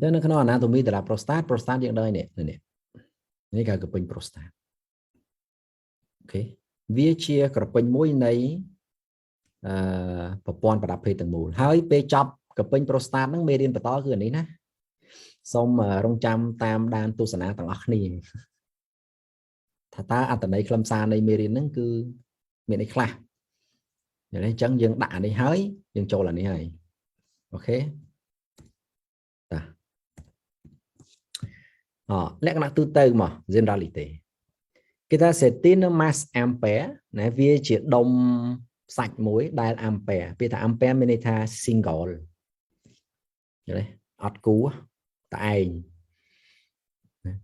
ចឹងនៅក្នុង anatomy តារា prostate prostate យើងដឹងហើយនេះនេះនេះគេក្រពេញ prostate អូខេវាជាក្រពេញមួយនៃអឺប្រព័ន្ធប្រដាប់ភេទទាំងមូលហើយពេលចប់ក្រពេញ prostate ហ្នឹងមេរៀនបន្តគឺអានេះណាសូមរងចាំតាមដានទស្សនាទាំងអស់គ្នាថាតើអត្តន័យខ្លឹមសារនៃមេរៀនហ្នឹងគឺមានអីខ្លះយ៉ាងនេះអញ្ចឹងយើងដាក់អានេះហើយយើងចូលអានេះហើយអូខេតាអ លក្ខណៈទូទៅមក generality គេថា setine mass ampere ណាវាជាដុំសាច់មួយដែល ampere ពាក្យថា ampere មានន័យថា single យល់ទេអត់គូតឯង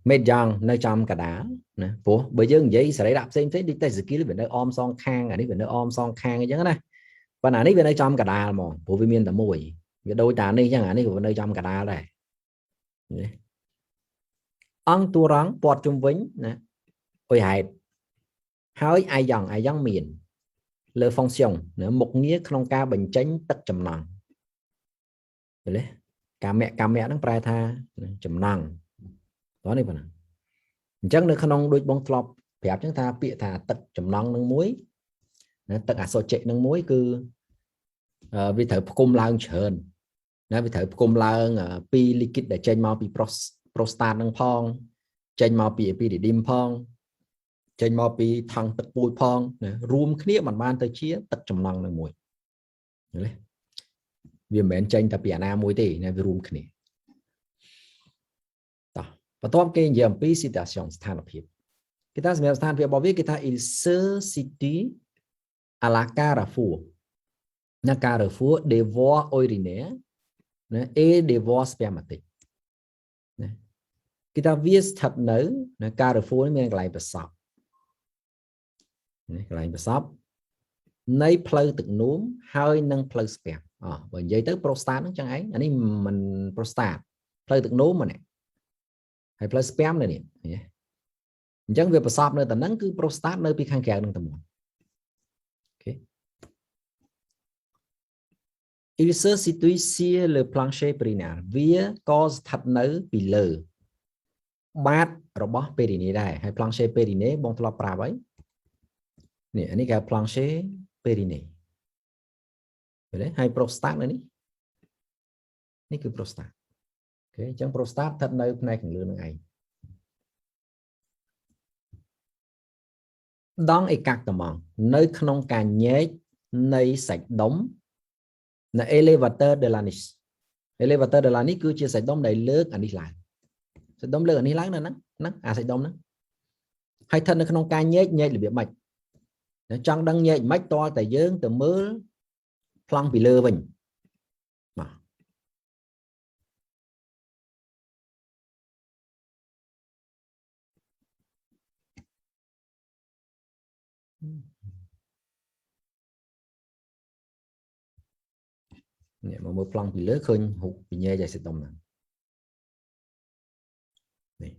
មេតយ៉ាងនៅចំកដាលណាព្រោះបើយើងនិយាយសរីរៈផ្សេងផ្សេងដូចតែសគីលវានៅអមសងខាងអានេះវានៅអមសងខាងអញ្ចឹងណាប៉ុន្តែនេះវានៅចំកដាលហ្មងព្រោះវាមានតែមួយវាដូចតានេះអញ្ចឹងអានេះក៏នៅចំកដាលដែរ អង្គតួរងពាត់ជុំវិញណាអុយហេតុហើយអាយ៉ងអាយ៉ងមាន លើ function ណាមុខងារក្នុងការបញ្ចេញទឹកចំណង់ឃើញទេកម្មៈកម្មៈហ្នឹងប្រែថាចំណង់តោះនេះប៉ុណ្ណាអញ្ចឹងនៅក្នុងដូចបងធ្លាប់ប្រាប់អញ្ចឹងថាពាក្យថាទឹកចំណង់នឹងមួយណាទឹកអាសូចិនឹងមួយគឺវាត្រូវផ្គុំឡើងច្រើនណាវាត្រូវផ្គុំឡើងពីលីគីតដែលចេញមកពីប្រូស្តាតនឹងផង ចេញមកពីអេពីឌីឌីមផង ចេញមកពីថង់ទឹកពូជផងណារួមគ្នាមិនបានទៅជា ទឹកចំណង់នឹងមួយយល់ទេវាមិនមែនចេញតែពីអាណាមួយទេណាវារួមគ្នាតោះបន្ទាប់គេនិយាយអំពី situation ស្ថានភាពគេថាសម្រាប់ស្ថានភាពរបស់វាគេថា il se situe à la carrefour ណា carrefour des voies urinaires ណា et des voies spermatiques ណា គេថាវាស្ថិតនៅណា carrefour នេះមានកន្លែងប្រសពនេះកន្លែងប្រសពនៃផ្លូវទឹកនោមហើយនិងផ្លូវស្ពាំអបើនិយាយទៅ prostate ហ្នឹងចឹងឯងអានេះមិន prostate ផ្លូវទឹកនោមហ្នឹងហើយផ្លូវស្ពាំនៅនេះអញ្ចឹងវាប្រសពនៅតែហ្នឹងគឺ prostate នៅពីខាងក្រៅនឹងតែមកអូខេ Il se situe sur le plancher périnéal វាក៏ស្ថិតនៅពីលើ បាតរបស់ périnée ដែរហើយ plancher périnée បងធ្លាប់ប្រាប់ហើយនេះអានេះគេ plancher périnée ឃើញទេហើយ prostate នៅនេះនេះគឺ prostate អូខេអញ្ចឹង prostate ស្ថិតនៅផ្នែកខាងលើនឹងឯងដងឯកាក់ត្មងនៅ ក្នុងការញែកនៃសាច់ដុំនៅ elevator de Lanis elevator de Lanis គឺជាសាច់ដុំដែលលើកអានេះឡើង សាច់ដុំលើកអានេះឡើងនៅហ្នឹងហ្នឹងអាសាច់ដុំហ្នឹងហើយស្ថិតនៅក្នុងការញែកញែករបៀបម៉េចចង់ដឹងញែកមិនតតែយើងទៅមើលប្លង់ពីលើវិញបាទនេះមកមើលប្លង់ពីលើឃើញរូបវិញ្ញាណយ៉ាងសិតំហ្នឹងនេះ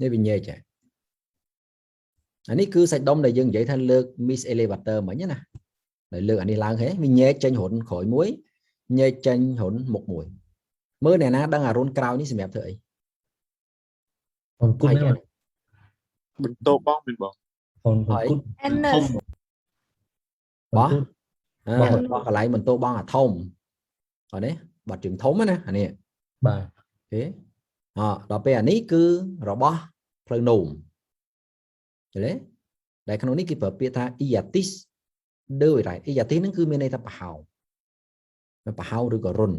នេះវិញ្ញាណចាអានេះគឺសាច់ដុំដែលយើងនិយាយថាលើក miss elevator មិញណាដែលលើកអានេះឡើងហេវាញែកចេញរុនក្រោយមួយញែកចេញរុនមុខមួយមើលអ្នកណាដឹងអារុនក្រោយនេះសម្រាប់ធ្វើអីបងគុណបន្ទោបងមិនបងបងគុណ Anus បោះបោះបោះកន្លែងបន្ទោបងអាធំអត់ទេបាត់ជើងធំណាអានេះបាទអូខេ អដល់ពេលអានេះគឺរបស់ផ្លូវនោមឃើញទេដែលក្នុងនេះគេប្រើពាក្យថា iatis ដើអ៊ីរ៉ៃអ៊ីយ៉ាទីសហ្នឹងគឺមានន័យថាប្រហោងប្រហោងឬក៏រុន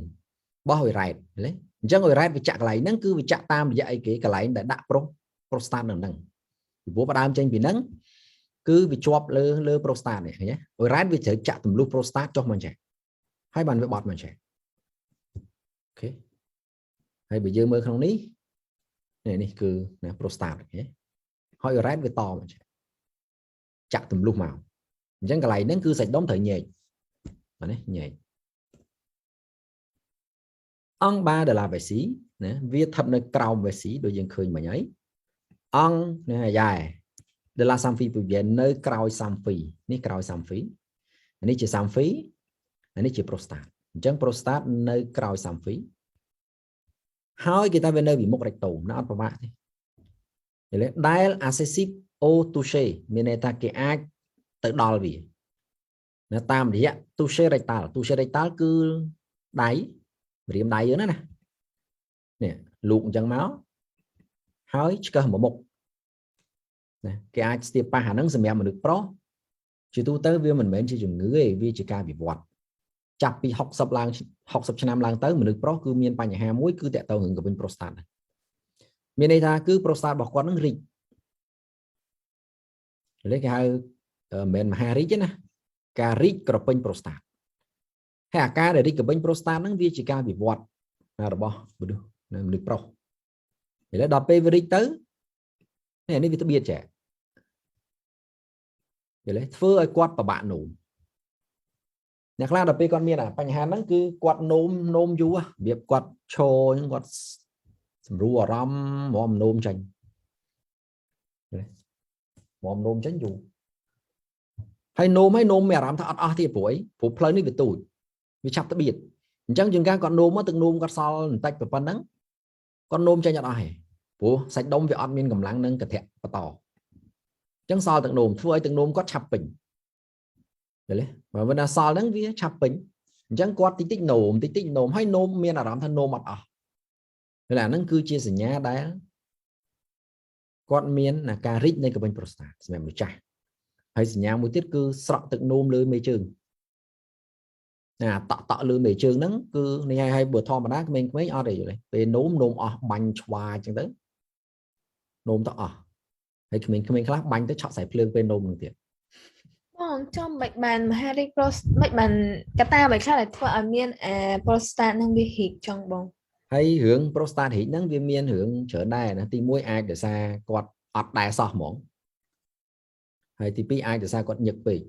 បោះអ៊ីរ៉ៃឃើញទេអញ្ចឹងអ៊ីរ៉ៃវាចាក់កន្លែងហ្នឹងគឺវាចាក់តាមរយៈអីគេកន្លែងដែលដាក់ប្រុសប្រូស្តាតនៅហ្នឹងពីព្រោះផ្ដើមចេញពីហ្នឹងគឺវាជាប់លើលើប្រូស្តាតនេះឃើញទេអ៊ីរ៉ៃវាត្រូវចាក់ទម្លុះប្រូស្តាតចុះមកចេះហើយបានវាបត់មកចេះអូខេ ហើយបើយើងមើលក្នុងនេះនេះនេះគឺណា prostat អូខេហើយ urine វាតមកចាក់ទម្លុះមកអញ្ចឹងកន្លែងហ្នឹងគឺសាច់ដុំត្រូវញែកបាទនេះញែកអង្គបាដឡាវេស៊ីណាវាស្ថិតនៅក្រោមវេស៊ីដូចយើងឃើញមិញហើយអង្គណាយ៉ែដឡាសាំហ្វីពូវៀននៅក្រោយសាំហ្វីនេះក្រោយសាំហ្វីអានេះជា Samphi អានេះជា prostat អញ្ចឹង prostat នៅក្រោយ Samphi ហើ យគេថាវានៅវិមុខ rectum ណាអត់ប្រមាថទេយល់ទេដែល accessible au toucher មានន័យថាគេអាចទៅដល់វានៅតាមរយៈ toucher rectal toucher rectal គឺដៃម្រាមដៃយើងណាណានេះលូកអញ្ចឹងមកហើយឆ្កឹះមកមុខណាគេអាចស្ទាបប៉ះអាហ្នឹងសម្រាប់មនុស្សប្រុសជាទូទៅវាមិនមែនជាជំងឺទេវាជាការវិវត្ត ចាប់ពី60ឡើង60ឆ្នាំឡើងទៅមនុស្សប្រុសគឺមានបញ្ហាមួយគឺតកតងរឿងកវិញប្រូស្តាតមានន័យថាគឺប្រូស្តាតរបស់គាត់នឹងរីកលេគេហៅមិនមែនមហារីកទេណាការរីកក្រពេញប្រូស្តាតហើយអាការដែលរីកក្រពេញប្រូស្តាតហ្នឹងវាជាការវិវត្តរបស់មនុស្សមនុស្សប្រុសឥឡូវដល់ពេលវារីកទៅនេះនេះវាត្បៀតចែកយល់ទេធ្វើឲ្យគាត់ពិបាកនោម អ្នកខ្លះដល់ពេលគាត់មានអាបញ្ហាហ្នឹងគឺគាត់នោមនោមយូររបៀបគាត់ឈរអញ្ចឹងគាត់សម្រួលអារម្មណ៍ហ្មងនោមចាញ់យល់ទេហ្មងនោមចាញ់យូរហើយនោមហើយនោមមានអារម្មណ៍ថាអត់អស់ទៀតព្រោះអីព្រោះផ្លូវនេះវាទូចវាឆាប់ត្បៀតអញ្ចឹងជាងការគាត់នោមមកទឹកនោមគាត់សល់បន្តិចប៉ុណ្ណឹងគាត់នោមចាញ់អត់អស់ទេព្រោះសាច់ដុំវាអត់មានកម្លាំងនឹងកធៈបន្តអញ្ចឹងសល់ទឹកនោមធ្វើឲ្យទឹកនោមគាត់ឆាប់ពេញ យល់ទេបើមិនអសល់ហ្នឹងវាឆាប់ពេញអញ្ចឹងគាត់តិចតិចនោមតិចតិចនោមហើយនោមមានអារម្មណ៍ថានោមអត់អស់តែអាហ្នឹងគឺជាសញ្ញាដែលគាត់មានការរីកនៃកញ្ញប្រសាទសម្រាប់ម្ចាស់ហើយសញ្ញាមួយទៀតគឺស្រក់ទឹកនោមលើមេជើងណាតក់តក់លើមេជើងហ្នឹងគឺនិយាយឲ្យបើធម្មតាក្មេងៗអត់ទេយល់ទេពេលនោមនោមអស់បាញ់ឆ្វាអញ្ចឹងទៅនោមទៅអស់ហើយក្មេងៗខ្លះបាញ់ទៅឆក់ខ្សែភ្លើងពេលនោមហ្នឹងទៀត បងចំមិនបានមហារីក pros មិនបានកត្តាមិនខ្លះដែលធ្វើឲ្យមានអា prostat នឹងវាហីកចង់បងហើយរឿង prostate រីកហ្នឹងវាមានរឿងច្រើនដែរណាទី1អាចដោយសារគាត់អត់ដែរសោះហ្មងហើយទី2អាចដោយសារគាត់ញឹកពេក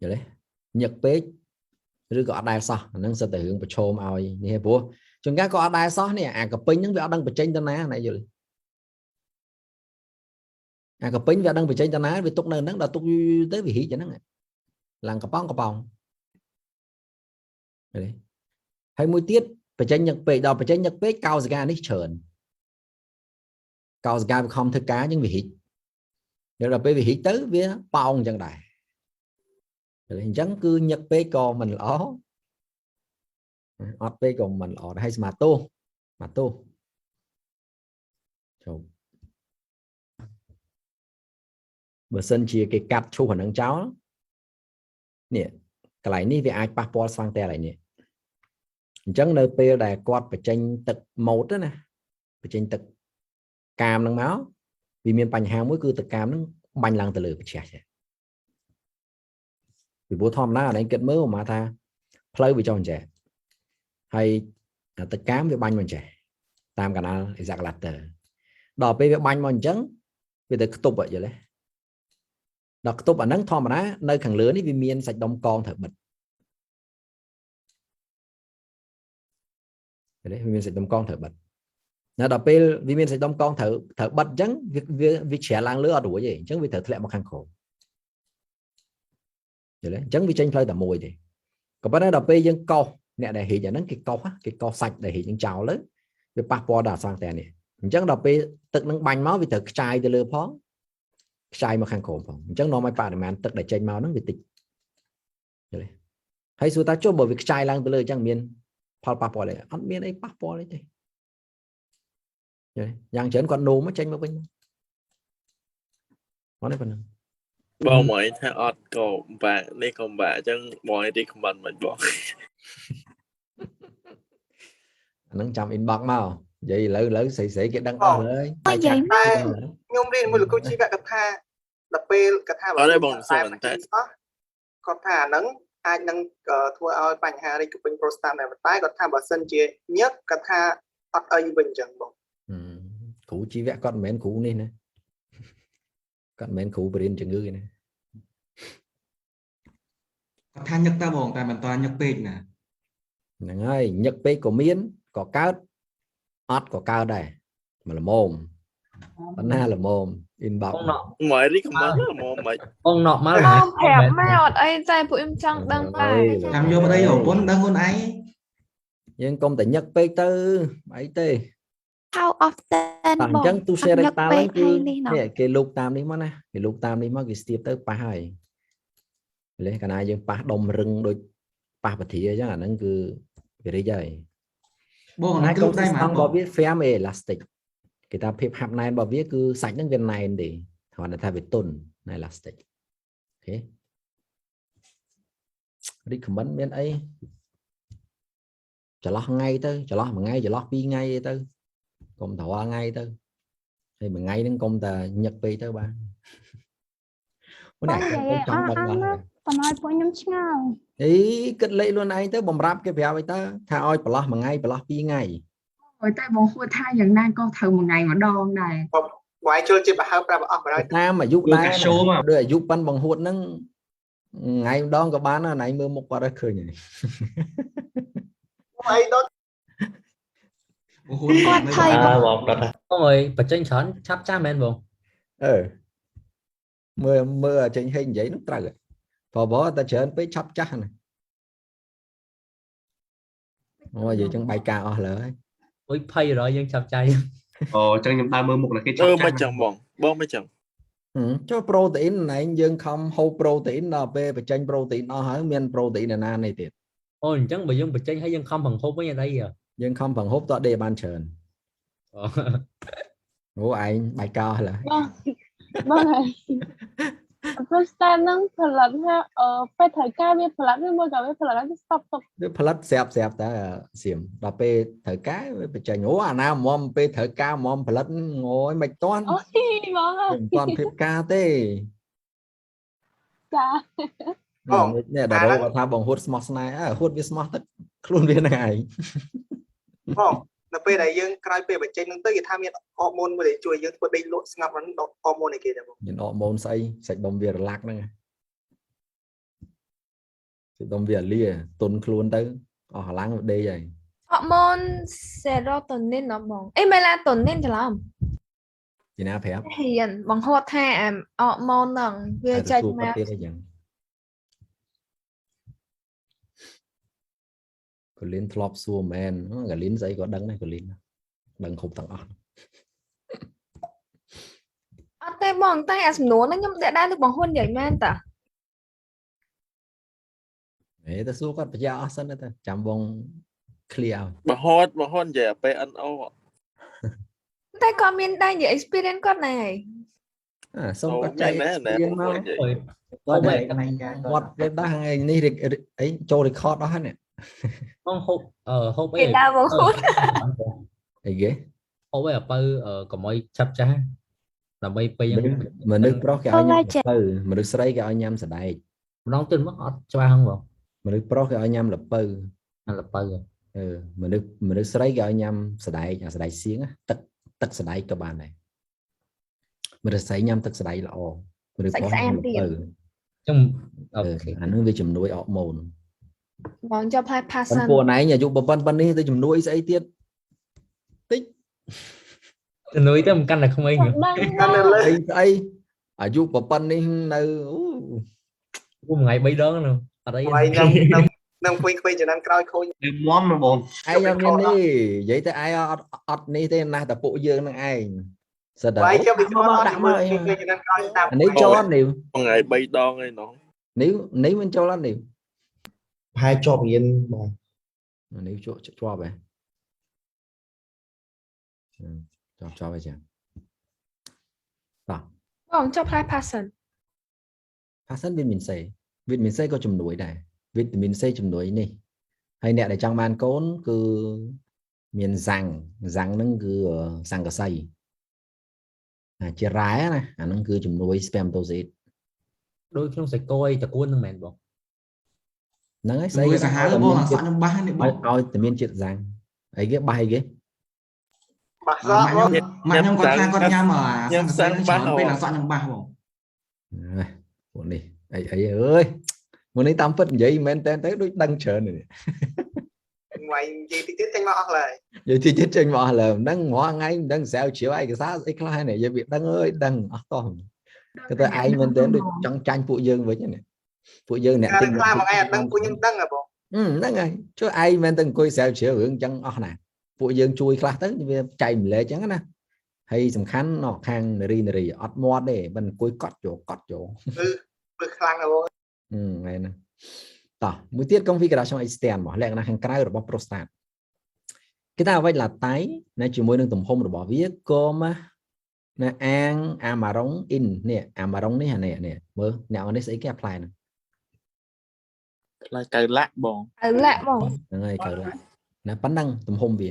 យល់ទេញឹកពេកឬក៏អត់ដែរសោះអាហ្នឹងសិតតែរឿងប្រឈមឲ្យនេះឯងព្រោះជួនកាលក៏អត់ដែរសោះនេះអាកពេញហ្នឹងវាអត់ដឹងបញ្ចេញទៅណាណាយល់ទេ អាកពេញវាអត់ដឹងបញ្ចេញទៅណាវាទុកនៅហ្នឹងដល់ទុកយូរៗទៅវារីកហ្នឹងឡើងកប៉ោងកប៉ោងយល់ទេហើយមួយទៀតបញ្ចេញញឹកពេកដល់បញ្ចេញញឹកពេកកោសិកានេះច្រើនកោសិកាវាខំធ្វើការអញ្ចឹងវារីកដល់ពេលវារីកទៅវាប៉ោងអញ្ចឹងដែរអញ្ចឹងគឺញឹកពេកក៏មិនល្អអត់ពេកក៏មិនល្អដែរហើយស្មាតោស្មាតោចូល បើសិនជាគេកាត់ឈូសអានឹងចោលនេះកន្លែងនេះវាអាចប៉ះពាល់ស្វាងតែកន្លែងនេះអញ្ចឹងនៅពេលដែលគាត់បញ្ចេញទឹកម៉ូតណាបញ្ចេញទឹកកាមនឹងមកវាមានបញ្ហាមួយគឺទឹកកាមនឹងបាញ់ឡើងទៅលើប្រជះចេះពីព្រោះធម្មតាអីគិតមើលមកថាផ្លូវវាចុះអញ្ចេះហើយទឹកកាមវាបាញ់មកអញ្ចេះតាមកាណាល់ exaclator ដល់ពេលវាបាញ់មកអញ្ចឹងវាទៅខ្ទប់យល់ទេ ដល់ខ្ទប់អាហ្នឹងធម្មតានៅខាងលើនេះវាមានសាច់ដុំកងត្រូវបិទយល់ទេវាមានសាច់ដុំកងត្រូវបិទណាដល់ពេលវាមានសាច់ដុំកងត្រូវត្រូវបិទអញ្ចឹងវាវាជ្រះឡើងលើអត់រួចទេអញ្ចឹងវាត្រូវធ្លាក់មកខាងក្រោមយល់ទេអញ្ចឹងវាចេញផ្លូវតែមួយទេក៏ប៉ុន្តែដល់ពេលយើងកោសអ្នកដែលហេកអាហ្នឹងគេកោសគេកោសសាច់ដែលហេកនឹងចោលទៅវាប៉ះពាល់ដល់អសង្តែនេះអញ្ចឹងដល់ពេលទឹកនឹងបាញ់មកវាត្រូវខ្ចាយទៅលើផង ខ្ចាយមកខាងក្រោមផងអញ្ចឹងនាំឲ្យបរិមាណទឹកដែលចេញមកហ្នឹងវាតិចយល់ទេហើយសួរថាចុះបើវាខ្ចាយឡើងទៅលើអញ្ចឹងមានផលប៉ះពាល់អីអត់មានអីប៉ះពាល់អីទេយល់ទេយ៉ាងច្រើនគាត់នោមមកចេញមកវិញអត់ទេប៉ុណ្ណឹងបងមកឯងថាអត់ក៏បាក់នេះក៏បាក់អញ្ចឹងបងឯងរីខមមិនមិនបងអាហ្នឹងចាំ inbox មក និយាយឥឡូវឥឡូវស្រីស្រីគេដឹងអស់ហើយនិយាយតែខ្ញុំរៀនមួយលោកគ្រូជីវកថាដល់ពេលកថាអត់ទេបងសួរបន្តិចគាត់ថាអាហ្នឹងអាចនឹងធ្វើឲ្យបញ្ហារីកពេញប្រូស្តាតដែរតែគាត់ថាបើសិនជាញឹកគាត់ថាអត់អីវិញអញ្ចឹងបងហឹមគ្រូជីវៈគាត់មិនមែនគ្រូនេះណាគាត់មិនមែនគ្រូបរិញ្ញាជំងឺទេណាគាត់ថាញឹកតើបងតែមិនតញឹកពេកណាហ្នឹងហើយញឹកពេកក៏មានក៏កើត អត់ក៏កើតដែរមកល្មមបណ្ណាល្មម inbox បងណក់មក recommend មកមិនបងណក់មកបងប្រាប់មកអត់អីតែពួកខ្ញុំចង់ដឹងតែចាំយកប្តីប្រពន្ធដឹងខ្លួនឯងយើងកុំតែញឹកពេកទៅអីទេ How often បាទអបងញ្ចឹងទូអត់ share នឹក rectal ពេហ្នឹងកគឺហើយនេះណោះនេះគេលូកតាមនេះមកណាគេលូកតាមនេះមកគេស្ទាបទៅប៉ះហើយលេកាលណាយើងប៉ះដុំរឹងដូចប៉ះពធាអញ្ចឹងអាហ្នឹងគឺវារីកហើយ បងអាហើនេះយគឺកុំដៃស្មកតង់របស់វា firm elastic គេថាភាពហាប់ណែនរបស់វាគឺសាច់ហ្នឹងវាណែនទេគ្រាន់តែថាវាទន់ណែ elastic អូខេ recommend មានអីចន្លោះថ្ងៃទៅចន្លោះមួយថ្ងៃចន្លោះពីរថ្ងៃអីទៅកុំតរាល់ថ្ងៃទៅហើយមួយថ្ងៃហ្នឹងកុំតែញឹកពេកទៅបាទអូនបងនិយាយចង់ដឹងអស់បាទអស់ កុំឲ្យពួកខ្ញុំឆ្ងល់អីគិតលេខខ្លួនឯងទៅបំរាប់គេប្រាប់អីទៅថាឲ្យប្រឡោះមួយថ្ងៃប្រឡោះពីរថ្ងៃហើយតែបងហួតថាយ៉ាងណាក៏ត្រូវមួយថ្ងៃម្ដងដែរបងឯងជល់ចិត្តបើហើប្រាប់អស់បរិយតាមអាយុគឺដែរកាសូមកដូចអាយុប៉ិនបង្ហួតហ្នឹងថ្ងៃម្ដងក៏បានដែរណៃមើលមុខគាត់ទៅឃើញហើយអីដល់បងហួនគាត់ថយអើបងដុតបងអើយបញ្ចេញច្រើនឆាប់ចាស់មែនបងអឺមើលមើលចេញហេងនិយាយនោះត្រូវហើយ ព្រោះបើតែច្រើនពេកឆាប់ចាស់ណាអូយនិយាយចឹងបាយការអស់លើហើយអុយភ័យរយយើងឆាប់ចាស់អូអញ្ចឹងខ្ញុំដើរមើលមុខដល់គេអឺចាប់មិនចឹងបងបងមិនចឹងហឹមចុះប្រូតេអ៊ីនណែយើងខំហូបប្រូតេអ៊ីនដល់ពេលបញ្ចេញប្រូតេអ៊ីនអស់ហើយមានប្រូតេអ៊ីនឯណានេះទៀតអូអញ្ចឹងបើយើងបញ្ចេញឲ្យយើងខំប្រហូបវិញអត់អីហ៎យើងខំប្រហូបតើដេកបានច្រើនអូអូឯងបាយការអស់លើហើយបង ហើយ prostat ហ្នឹងផលិតថាអឺពេលត្រូវការវាផលិតវាមួយក៏វាផលិតហើយវាស្តុបទុកវាផលិតស្រាប់ស្រាប់តែសៀមដល់ពេលត្រូវការវាបញ្ចេញអូអាណាមុំពេលត្រូវការមុំផលិតងយមិនតាន់អូយបងអើយមិនតាន់ភាពការទេចានេះដល់រកគាត់ថាបងហួតស្មោះស្នេហ៍អើហួតវាស្មោះទឹកខ្លួនវាហ្នឹងឯងបង នៅពេលដែលយើងក្រោយពេលបញ្ចេញហ្នឹងទៅគេថាមានអរម៉ូនមួយដែលជួយយើងធ្វើដេកលក់ស្ងប់ហ្នឹងដកអរម៉ូនឯគេដែរបងមានអរម៉ូនស្អីសាច់ដុំវារលាក់ហ្នឹងសាច់ដុំវាលាទុនខ្លួនទៅអស់កម្លាំងវាដេកហើយហូម៉ូន serotonin ណាបងអេ melatonin ច្រឡំពីណាប្រាប់ហ៊ានបងហត់ថាអាហូម៉ូនហ្នឹងវាចេញមកមកទៀតអីចឹង កលីនធ្លាប់សួរមែនកលីនស្អីក៏ដឹងដែរកលីនដឹងគ្រប់ទាំងអស់អត់ទេបងតែអាសំណួរហ្នឹងខ្ញុំដែរលើបងហ៊ុននិយាយមែនតាហេទៅសួរគាត់ប្រយ៉ាអស់សិនទៅចាំបង clear ឲ្យបើហត់បើហត់និយាយអា PNO តែគាត់មានដែរនិយាយ experience គាត់ណែអាសុំអូគាត់មែចែកនមែនណែ experience បងមកនិយាយអើយគាត់តែកន្លែងការគាត់វាដែរថ្ងៃនេះ rec- rec- អីចូល record អស់ហើយនេះប ងហូបអឺហូបអីគេដើរបងហ៊ុនអីគេហូបអីអាបើអឺកុំឲ្យឆាប់ចាស់ដើម្បីពេលហ្នឹងមនុស្សប្រុសគេឲ្យញ៉ាំ Collagen ល្ពៅមនុស្សស្រីគេឲ្យញ៉ាំសណ្ដែកម្ដងទៀតមកអត់ច្បាស់ហ្នឹងបងមនុស្សប្រុសគេឲ្យញ៉ាំល្ពៅអាលបើអឺមនុស្សមនុស្សស្រីគេឲ្យញ៉ាំសណ្ដែកអាសណ្ដែកសៀងណាទឹកទឹកសណ្ដែកក៏បានដែរមនុស្សស្រីញ៉ាំទឹកសណ្ដែកល្អមនុស្សប្រុសញ៉ាំល្ពៅអញ្ចឹងអូអឺខេអានឹងវាជំនួយអរម៉ូន បងចុះផ្លែប៉ុ passion ន្តែពួកណែអាយុប៉ុណ្ណឹងប៉ុណ្នេះទៅជំនួយស្អីទៀតជំនួយទៅមិនកាន់តែក្មេងខ្ញុំដឹងកាន់នៅលើស្អីស្អីអាយុប៉ុណ្ណនេះនៅអូគូមួយថ្ងៃ3ដងហ្នឹងអត់អីហើយខ្ញុំខ្ញុំនឹងពេញពេញចំណានក្រោយខូចគឺមមបងឯងអត់មាននេះនិយាយទៅឯងអត់អត់នេះទេណាស់តែពួកយើងនឹងឯងសិតតែហើយខ្ញុំពីមកខ្ញុំអត់ដាក់មើមកលអីពេញចំណានក្រោយតាមអានេះចូលអត់នេះថ្ងៃ3ដងឯណោះនេះនេះមិនចូលអត់នេះ ប្រហែលជាប់រៀនបងអានេះជាប់ជាប់ហ៎ជាប់ជាប់ហើយចាបងចុះផ្លែ passion ផាសិនវីតាមីន C វីតាមីន C ក៏ជំនួយដែរវីតាមីន C ជំនួយនេះហើយអ្នកដែលចង់បានកូនគឺមានសាំងសាំងហ្នឹងគឺសង្កសីអាជារ៉ែណាអាហ្នឹងគឺជំនួយ spermatozoid ដូចក្នុងសាច់គោអីតកួនហ្នឹងមែនបង ហ្នឹងហើយស្អីសាហាវបងអាសក់នឹងបាសនេះបងឲ្យឲ្យតែមានជាតិសាំងអីគេបាសអីគេបាសម៉ាសក់ក់ខ្ញុំម៉ាក់ខ្ញុំគាត់ថាគាត់ញ៉ាំអាញ៉ាំសាំងបាសពេលអាសក់នឹងបាសបងហើយពួកនេះអីអីអើយមួយនេះតាមពិតនិយាយមែនតើទៅដូចដឹងច្រើននេះវាយឯងនិយាយតិចទៀតចេញមកអស់ហើយនិយាយទីចិត្តចេញមកលើមិនដឹងរាល់ថ្ងៃមិនដឹងស្រាវជ្រាវឯកសារស្អីខ្លះហ្នឹងនិយាយវាដឹងអើយដឹងអស់តោះគឺតែឯងមែនទែនដូចចង់ចាញ់ពួកយើងវិញហ្នឹង ពួកយើងអ្នកតែទិញខ្លះមួយថ្ងៃអត់ដឹងពួកខ្ញុំដឹងហ៎បងហឹមហ្នឹងហើយជួយឯងមែនតែអង្គុយស្រាវជ្រាវរឿងអញ្ចឹងអស់ណាពួកយើងជួយខ្លះទៅវាចែកម្លែកអញ្ចឹងណាហើយសំខាន់នៅខាងនារីនារីអត់មាត់ទេមិនអង្គុយកត់ចូលកត់ចូលធ្វើខ្លាំងណាស់បងហឹមហ្នឹងណាតោះមួយទៀត configuration extend មកលក្ខណៈខាងក្រៅរបស់ prostate គេថាអ្វីឡាតៃណាជាមួយនឹងទំហំរបស់វាក៏មកណាអាងអាម៉ារុង in នេះអាម៉ារុងនេះអានេះនេះមើលអ្នកនេះស្អីគេ apply ហ្នឹង ខ្លាចកៅលាក់បងកៅលាក់បងហ្នឹងហើយកៅឡាណាប៉ុណ្ណឹងទំហំវា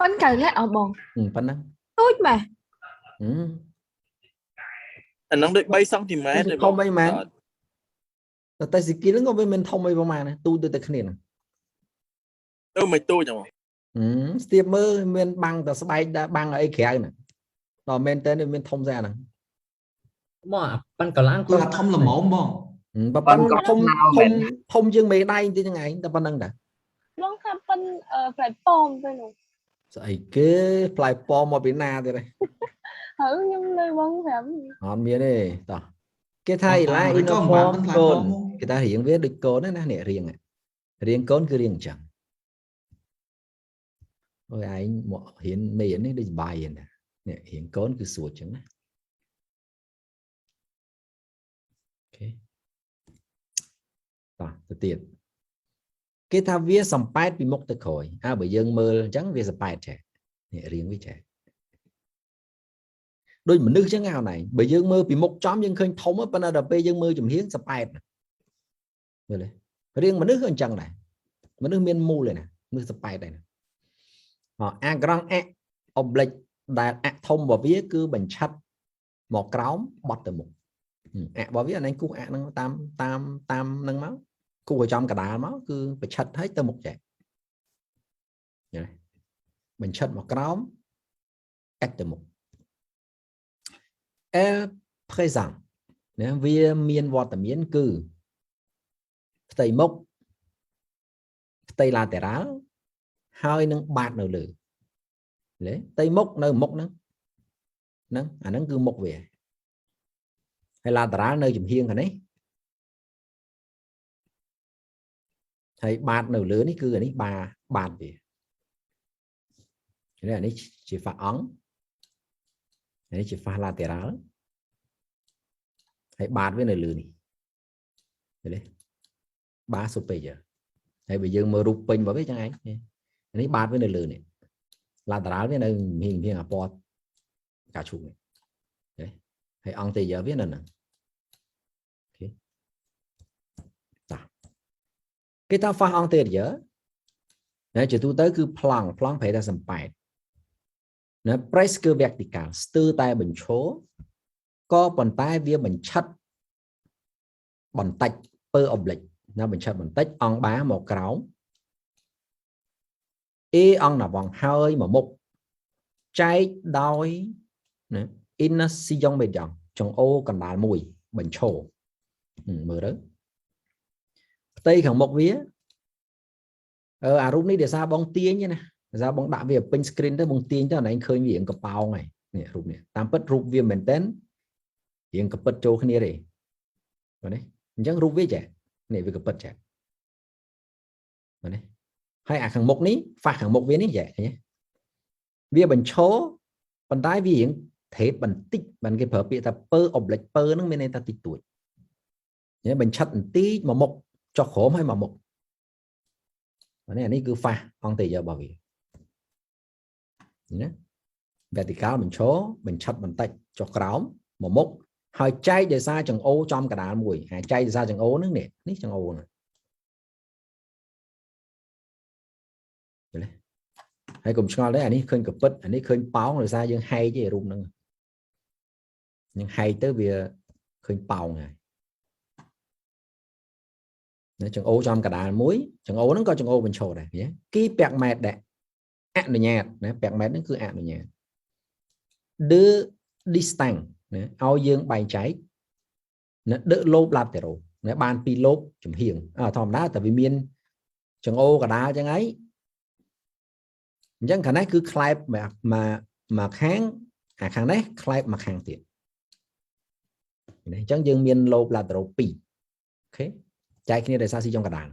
ប៉ុនកៅលាក់អស់បងហឹមប៉ុណ្ណឹងទូចម៉េះហឹមអាហ្នឹងដូច3សង់ទីម៉ែត្រទេធំអីមែនតែតែស៊ីគីហ្នឹងក៏វាមិនធំអីប្រហែលដែរទូទៅតែគ្នាហ្នឹងទៅមិនទូចហ្មងហឹមស្ទាបមើលមានបាំងតែស្បែកដែរបាំងអីក្រៅហ្នឹងដល់មែនតើវាមានធំស្អាហ្នឹងមកអាប៉ាន់កលាំងគឺថាធំល្មមបង ហឹមប៉ុណ្ណឹងធំធំធំជាងមេដៃបន្តិចហ្នឹងឯងតែប៉ុណ្្នឹងដែរបងថាប៉ិនអឺផ្លែប៉ោមទៅនោះស្អីគេផ្លែប៉មកពីណាទៀតហ៎ហើយខ្ញុំលើបងប្រាប់អត់មានទេតោះគេថាអត់អីឡាតែអ៊ីណូក៏ហ្វមិនមបានផ្លែកូនប៉មកគេថារៀងវាដូចកូនហ្នឹងណានេះរៀងរៀងកូនគឺរៀងអញ្ចឹងអូយឯងមករៀនមេនេះដូចសុបាយហ្នឹងណានេះរៀងកូនគឺស្រួលអញ្ចឹងណាអូខេ តោះទៅទៀតគេថាវាសំប៉ែតពីមុខទៅក្រោយអើបើយើងមើលអញ្ចឹងវាសំប៉ែតចេះនេះរៀងវាចេះដូចមនុស្សចឹងហ่าណៃបើយើងមើលពីមុខចំយើងឃើញធំប៉ុន្តែដល់ពេលយើងមើលចំហៀងសប៉ែតមើលទេរៀងមនុស្សក៏អញ្ចឹងដែរមនុស្សមានមូលឯណាមនុស្សសប៉ែតដែរណាអអាក្រង់អអប្លេចដែលអធំរបស់វាគឺបញ្ឆិតមកក្រោមបត់ទៅមុខអរបស់វាអានេះគូសអហ្នឹងតាមតាមតាមហ្នឹងមក គូសឲ្យចំកដាលមកគឺបញ្ឆិតឲ្យទៅមុខចេះឃើញទេបញ្ឆិតមកក្រោមកាច់ទៅមុខ L présent ណាវាមានវត្តមានគឺផ្ទៃមុខផ្ទៃ lateral ហើយនឹងបាតនៅលើលេផ្ទៃមុខនៅមុខហ្នឹងហ្នឹងអាហ្នឹងគឺមុខវាហើយ lateral នៅចំហៀងខាងនេះ ហើយបាតនៅលើនេះគឺអានេះបាបាតវានេះអានេះជាហ្វាអង្គនេះជា face lateral ហើយបាតវានៅលើនេះឃើញទេបា superior ហើយបើយើងមើលរូបពេញរបស់វាចឹងឯងនេះបាតវានៅលើនេះ lateral វានៅហៀងហៀងអាពណ៌កាឈូកនេះឃើញទេហើយ anterior វានៅហ្នឹងអូខេតា គេថា face anterior ណាជាទូទៅគឺប្លង់ប្លង់ប្រែតែសំប៉ែតណា press គឺ vertical ស្ទើរតែបញ្ឈរក៏ប៉ុន្តែវាបញ្ឆិតបន្តិចពើ oblique ណាបញ្ឆិតបន្តិចអង្គបាមកក្រោម A អង្គណាវងហើយមកមុខចែកដោយណា inner sillon median ចង្អូរកណ្ដាលមួយបញ្ឈរហឹមមើលទៅ ផ្ទៃខាងមុខវាអឺអារូបនេះដោយសារបងទាញទេណាភាសាបងដាក់វាពេញ screen ទៅបងទាញទៅអានេះឃើញវារៀងកប៉ោងហើយនេះរូបនេះតាមពិតរូបវាមែនតើរៀងកពិតចូលគ្នាទេបាទនេះអញ្ចឹងរូបវាចានេះវាកពិតចាបាទនេះហើយអាខាងមុខនេះហ្វាស់ខាងមុខវានេះចាឃើញទេវាបញ្ឈរប៉ុន្តែវារៀងត្រេតបន្តិចបានគេប្រើពាក្យថាពើអបលិចពើហ្នឹងមានន័យថាតិចតួចញ៉េបញ្ឆិតបន្តិចមកមុខ ចុះក្រោមហើយមកមុខបាទនេះអានេះគឺហ្វាស់អង្គតេយរបស់វាណា vertical បញ្ឈរបញ្ឆិតបន្តិចចុះក្រោមមកមុខហើយចែកដោយសារចង្អូរចំកដាលមួយហើយចែកដោយសារចង្អូរហ្នឹងនេះនេះចង្អូរហ្នឹងឃើញទេហើយកុំឆ្ងល់ទេអានេះឃើញកពិតអានេះឃើញប៉ោងដោយសារយើងហែកទេរូបហ្នឹងយើងហែកទៅវាឃើញប៉ោងហើយ ណាចង្អូរចំកដាលមួយចង្អូរហ្នឹងក៏ចង្អូរបញ្ឈរដែរឃើញទេគីពាក់ម៉ែត្រដែរអនុញ្ញាតណាពាក់ម៉ែត្រហ្នឹងគឺអនុញ្ញាត de distance ណាឲ្យយើងបែងចែកណា de lobe lateral ណាបានពីរ lobe ចំហៀងអធម្មតាតែវាមានចង្អូរកដាលចឹងហើយអញ្ចឹងខាងនេះគឺខ្លែបមកមកមកខាងអាខាងនេះខ្លែបមកខាងទៀតណាអញ្ចឹងយើងមាន lobe lateral 2អូខេ ចែកគ្នាដោយសារស៊ីចុងកណ្ដាល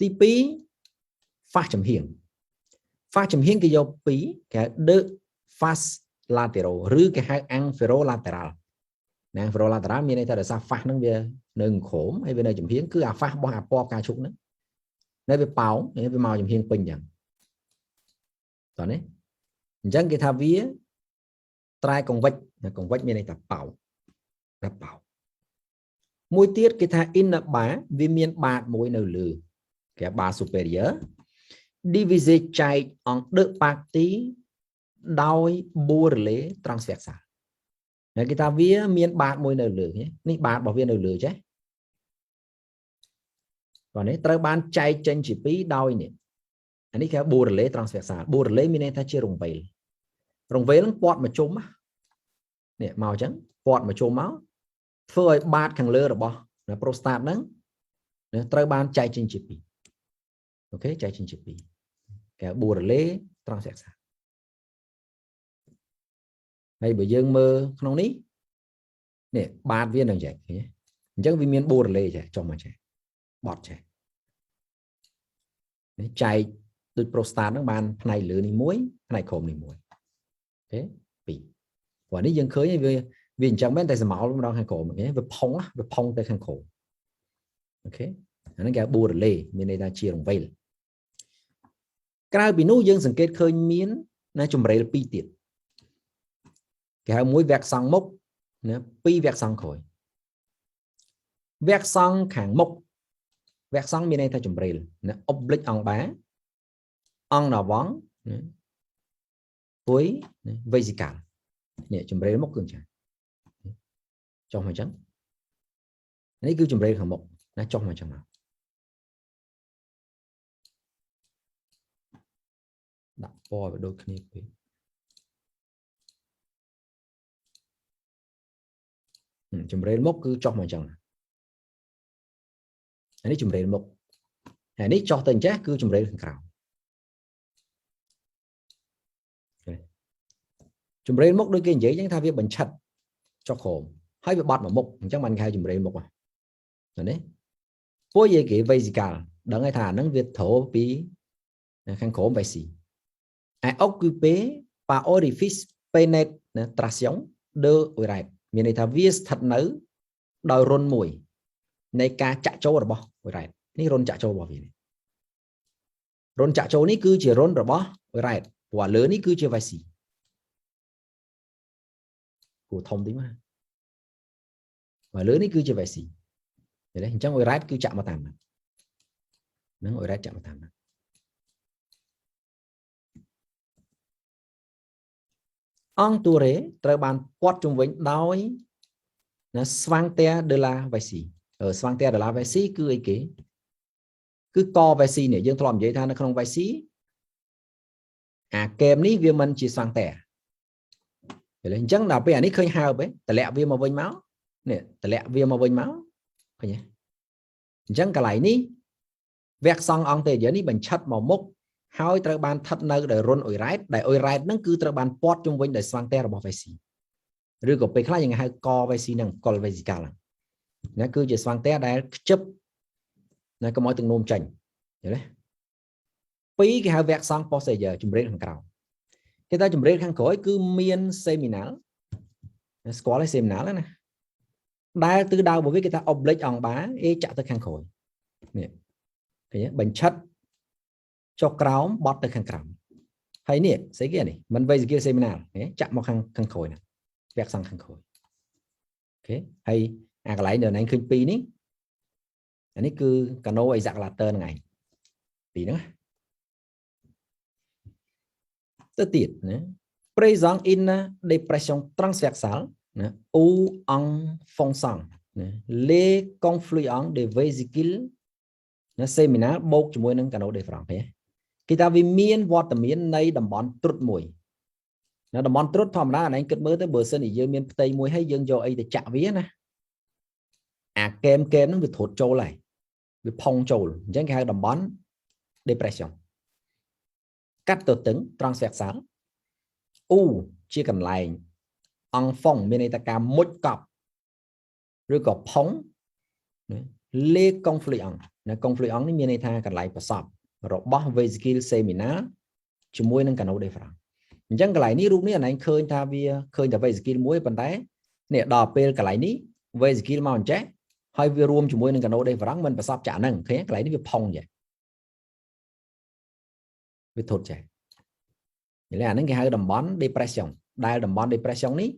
ទី2 fast ចំហៀង fast ចំហៀងគេយក2គេហៅ the fast lateral ឬគេហៅ anferolateral ណា anferolateral មានន័យថាដោយសារ fast ហ្នឹងវានៅក្រោមហើយវានៅចំហៀងគឺអា fast របស់អាពណ៌ផ្កាឈូកហ្នឹងនៅវាប៉ោងហើយវាមកចំហៀងពេញអញ្ចឹងតោះនេះអញ្ចឹងគេថាវាត្រែកង្វិចកង្វិចមានន័យថាប៉ោងតែប៉ោង មួយទៀតគេថា inner bar វាមានបាតមួយនៅលើគេ bar superior divise ចែកអង្គដឹកប៉ាទីដោយ Bourrelé transversal ហើយគេថាវាមានបាតមួយនៅលើនេះបាតរបស់វានៅលើចេះបាទនេះត្រូវបានចែកចេញជាពីរដោយនេះអានេះគេហៅ Bourrelé transversal Bourrelé មានន័យថាជារង្វេលរង្វេលនឹងពាត់មកជុំនេះមកអញ្ចឹងពាត់មកជុំមក ធ្វើឲ្យបាតខាងលើរបស់ prostat ហ្នឹងត្រូវបានចែកចេញជាពីរអូខេចែកចេញជាពីរគេហៅ Bourrelé transversal ហើយបើយើងមើលក្នុងនេះនេះបាតវានឹងចែកឃើញទេអញ្ចឹងវាមាន Bourrelé ចេះចុះមកចេះបត់ចេះនេះចែកដូច prostat ហ្នឹងបានផ្នែកលើនេះមួយផ្នែកក្រោមនេះមួយអូខេពីរព្រោះនេះយើងឃើញវា វាអញ្ចឹងមែនតែសម្ោលម្ដងខាងក្រោមហ្នឹងវាផុងវាផុងទៅខាងក្រោមអូខេអាហ្នឹងគេហៅ Bourrelé មានន័យថាជារង្វេលក្រៅពីនោះយើងសង្កេតឃើញមានណាជំរេលពីរទៀតគេហៅមួយវគ្គសង់មុខណាពីរវគ្គសង់ក្រោយវគ្គសង់ខាងមុខវគ្គសង់មានន័យថាជំរេលណា oblique អង្គបាអង្គណវងណាពួយ vesical នេះជំរេលមុខគឺអញ្ចឹង ចុះមកអញ្ចឹងនេះគឺជំរេលខាងមុខណាចុះមកអញ្ចឹងមកដាក់ពណ៌វាដូចគ្នាពេកជំរេលមុខគឺចុះមកអញ្ចឹងអានេះជំរេលមុខហើយនេះចុះទៅអញ្ចេះគឺជំរេលខាងក្រៅជំរេលមុខដូចគេនិយាយអញ្ចឹងថាវាបញ្ឆិតចុះក្រោម ហើយវាបត់មកមុខអញ្ចឹងបានគេហៅជំរេលមុខណានេះពួកយេគេ vesical ដឹងហើយថាអាហ្នឹងវាត្រោពីខាងក្រោម vesi ឯ occupé par orifice pénétration de oreille មានន័យថាវាស្ថិតនៅដោយរុនមួយនៃការចាក់ចូលរបស់ oreille នេះរុនចាក់ចូលរបស់វានេះរុនចាក់ចូលនេះគឺជារុនរបស់ oreille ព្រោះលើនេះគឺជា vesi គួរធំតិចមក ហើយលើនេះគឺជា vesi ឃើញទេអញ្ចឹង oreille គឺចាក់មកតាមហ្នឹងហ្នឹង oreille ចាក់មកតាមហ្នឹងអង្គទូរេត្រូវបានពាត់ជំវិញដោយណាស្វាងតែដឺឡាវ៉ៃស៊ីស្វាងតែដឺឡាវ៉ៃស៊ីគឺអីគេគឺកវ៉ៃស៊ីនេះយើងធ្លាប់និយាយថានៅក្នុងវ៉ៃស៊ីអាកេមនេះវាមិនជាស្វាងតែឥឡូវអញ្ចឹងដល់ពេលអានេះឃើញហើបទេតម្លាក់វាមកវិញមក នេះតម្លាក់វាមកវិញមកឃើញទេអញ្ចឹងកន្លែងនេះវគ្គសង់អង្គទេយើនេះបញ្ឆិតមកមុខហើយត្រូវបានស្ថិតនៅដោយរុនអ៊ុយរ៉ែតដែលអ៊ុយរ៉ែតហ្នឹងគឺត្រូវបានពាត់ជុំវិញដោយស្វាងតែរបស់វេស៊ីឬក៏ពេលខ្លះយើងហៅកវេស៊ីហ្នឹងកលវេស៊ីកាល់ណាគឺជាស្វាងតែដែលខ្ជិបណាកុំឲ្យទឹកនោមចេញយល់ទេពីរគេហៅវគ្គសង់ posterior ជំរាបខាងក្រោមគេថាជំរាបខាងក្រោយគឺមាន seminal ស្គាល់ទេ seminal ណា ដែលទិសដៅរបស់វាគេថា oblique អង្គបាអេចាក់ទៅខាងក្រោយនេះឃើញបញ្ឆិតចុះក្រោមបត់ទៅខាងក្រោមហើយនេះស្អីគេនេះមិន vesicle seminal ចាក់មកខាងខាងក្រោយណាវគ្គសង្ខាងក្រោយអូខេហើយអាកន្លែងដែលណែឃើញពីរនេះអានេះគឺ cano exaculator ហ្នឹងឯងពីរហ្នឹងទៅទៀតណា présent in depression transversale ណា ou en fonction ណា les confluents de vésicule ណា seminal បូកជាមួយនឹង cano deferens ឃើញទេគេថាវាមានវត្តមាននៃតំបន់ត្រុតមួយនៅតំបន់ត្រុតធម្មតាអានេះគិតមើលទៅបើសិនជាយើងមានផ្ទៃមួយហើយយើងយកអីទៅចាក់វាណាអាកែមកែមហ្នឹងវាត្រុតចូលហើយវាផុងចូលអញ្ចឹងគេហៅតំបន់ depression កាត់ទៅតឹង transversal អ៊ូជាកន្លែង អងហ្វុងមានន័យថាការមុជកប់ឬក៏ផុងណាលេកុងហ្វ្លុយអងណាកុងហ្វ្លុយអងនេះមានន័យថាកន្លែងប្រសពរបស់ vesicle seminal ជាមួយនឹង canal deferens អញ្ចឹងកន្លែងនេះរូបនេះអណែងឃើញថាវាឃើញតែ vesicle មួយប៉ុន្តែនេះដល់ពេលកន្លែងនេះ vesicle មកអញ្ចេះហើយវារួមជាមួយនឹង canal deferens មិនប្រសពចាក់ហ្នឹងឃើញទេកន្លែងនេះវាផុងចេះវាធត់ចេះឥឡូវអាហ្នឹងគេហៅតំបន់ depression ដែលតំបន់ depression នេះ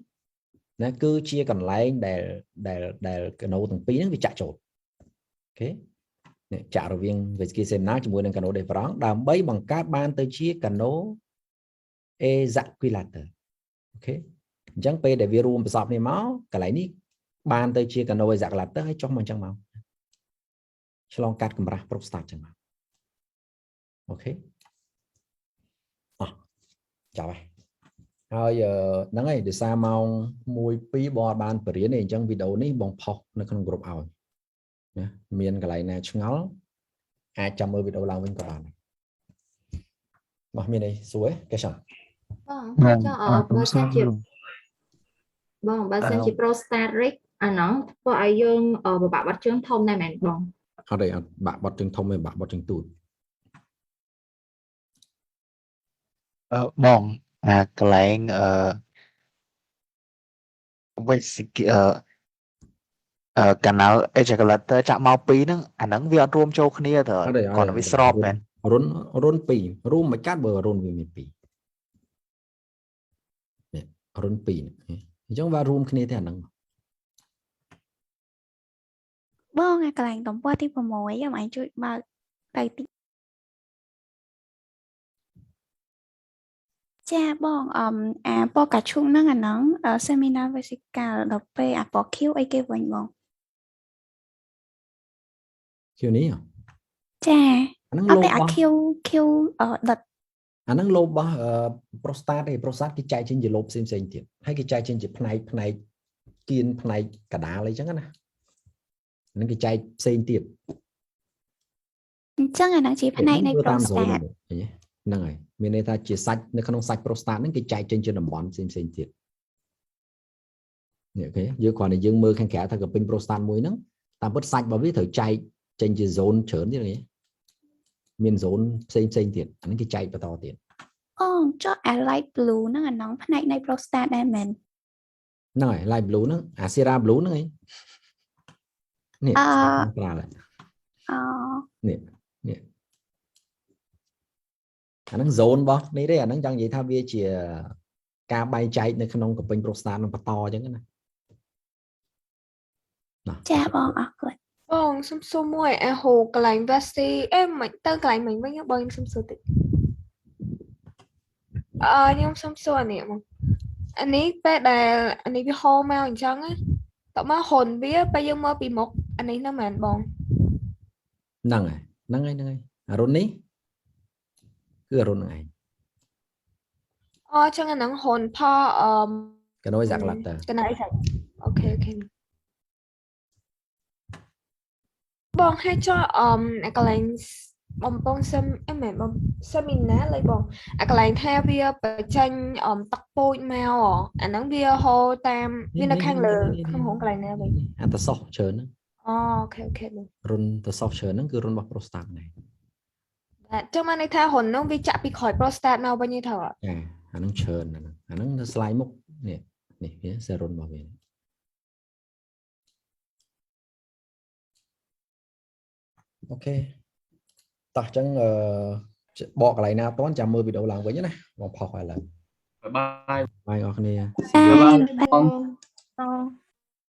ណាគឺជាកន្លែងដែលដែលដែល canal ទាំងពីរហ្នឹងវាចាក់ចូលអូខេនេះចាក់រវាង vesicle seminal ជាមួយនឹង canal deferens ដើម្បីបង្កើតបានទៅជា canal ejaculata អូខេអញ្ចឹងពេលដែលវារួមប្រសពនេះមកកន្លែងនេះបានទៅជា canal ejaculata ហើយចុះមកអញ្ចឹងមកឆ្លងកាត់កម្រាស់ prostate អញ្ចឹងមកអូខេអោះចាប់ហើយ ហើយអឺហ្នឹងហើយដោយសារម៉ោង1 2បងអត់បានបរៀនទេអញ្ចឹងវីដេអូនេះបងផុសនៅក្នុងក្រុមឲ្យណាមានកន្លែងណាឆ្ងល់អាចចាំមើលវីដេអូឡើងវិញក៏បានដែរមកមានអីសួរទេកេសិនបងចង់អឺបើសិនជាបងបើសិនជា prostate risk អាហ្នឹងធ្វើឲ្យយើងអឺពិបាកបាត់ជើងធំដែរមែនបងអត់ទេអត់បាក់បត់ជើងធំទេបាក់បត់ជើងទូចអឺបង អាកន្លែងអឺវិញអឺអឺកាណាល់ ejaculator ចាក់មកពីរហ្នឹងអាហ្នឹងវាអត់រួមចូលគ្នាទៅអត់ទេគាត់វាស្របមែនរុនរុន2រួមមួយកាត់បើរុនវាមាន2នេះរុន2នេះអញ្ចឹងវារួមគ្នាទេអាហ្នឹងបងអាកន្លែងទំព័រទី6អមឯងជួយបើកទៅតិច ចាបងអមអាពណ៌កាឈុងហ្នឹងអាហ្នឹងអឺ seminar vesical ដល់ពេលអាពណ៌ខៀវអីគេវិញបងខៀវនេះហ៎ចាអាហ្នឹងអត់លោតែអាបោះខៀវខៀវអឺដិតអាហ្នឹងលោបរបស់អឺ prostate ទេ prostate គេចែកចេញជាលោបផ្សេងផ្សេងៗទៀតហើយគេចែកចេញជាផ្នែកផ្នែកគៀនផ្នែកកដាលអីចឹងណាអាហ្នឹងគេចែកផ្សេងទៀតអញ្ចឹងអាហ្នឹងជាផ្នែកនៃមើលតាម zone prostate ហ្នឹងឃើញទេ ហ្នឹងហើយមានន័យថាជាសាច់នៅក្នុងសាច់ prostate ហ្នឹងគេចែកចេញជាតំបន់ផ្សេងផ្សេងៗទៀតនេះអូខេយើងគ្រាន់តែយើងមើលខាងក្រៅថាកពេញ prostate មួយហ្នឹងតាមពិតសាច់របស់វាត្រូវចែកចេញជា zone ច្រើនទៀតឃើញទេមាន zone ផ្សេងផ្សេងៗទៀតអាហ្នឹងគេចែកបន្តទៀតអូចុះអា light blue ហ្នឹងអាហ្នឹងផ្នែកនៃ prostate ដែរមែនហ្នឹងហើយ light blue ហ្នឹងអា Sierra blue ហ្នឹងឯងនេះអឺស្រាលហើយអូនេះនេះ អាហ្នឹង zone របស់នេះទេអាហ្នឹងចង់និយាយថាវាជា ការបែងចែកនៅក្នុងកពេញ prostate នឹងបន្តអញ្ចឹងណាណាចាបងអរគុណបងសុំសួរមួយអាហូកន្លែង Vesti អេមិនទៅកន្លែងមិញវិញបងខ្ញុំសុំសួរតិចអឺខ្ញុំសុំសួរអានេះមកអានេះពេលដែលអានេះវាហូរមកអញ្ចឹងណាតោះមកហ៊ុនវាពេលយើងមើលពីមុខអានេះហ្នឹងមែនបងហ្នឹងហើយហ្នឹងហើយហ្នឹងហើយអារុននេះ គឺអារុនហ្នឹងឯងអូអញ្ចឹងអាហ្នឹងហ៊ុនផលអឺកណយសាក់ឡាត់តើកណ្ដាលអីសាច់អូខេអូខេបងហើយចុះអមអាកន្លែងបំពង់សឹមអីមែនបំសេមីណាឡើយបងអាកន្លែងថាវាបញ្ចេញអមទឹកពូជមកហ៎អាហ្នឹងវាហូរតាមវានៅខាងលើក្នុងរោងកន្លែងណាវិញអាតសោះច្រើនហ្នឹងអូអូខេអូខេបងរុនតសោះច្រើនហ្នឹងគឺរុនរបស់ prostate ហ្នឹង បាទចុះមកន័យថាហ៊ុនហ្នឹងវាចាក់ពីក្រោយ prostate មកវិញទេត្រូវអត់ចាអាហ្នឹងច្រើនអាហ្នឹងអាហ្នឹងនៅ slide មុខនេះនេះវាសេរុនរបស់វាអូខេតោះអញ្ចឹងអឺបកកន្លែងណាអត់តន់ចាំមើលវីដេអូឡើងវិញណាបងផុសឲ្យឡើងបាយបាយអរគ្នាបាយបាយអូ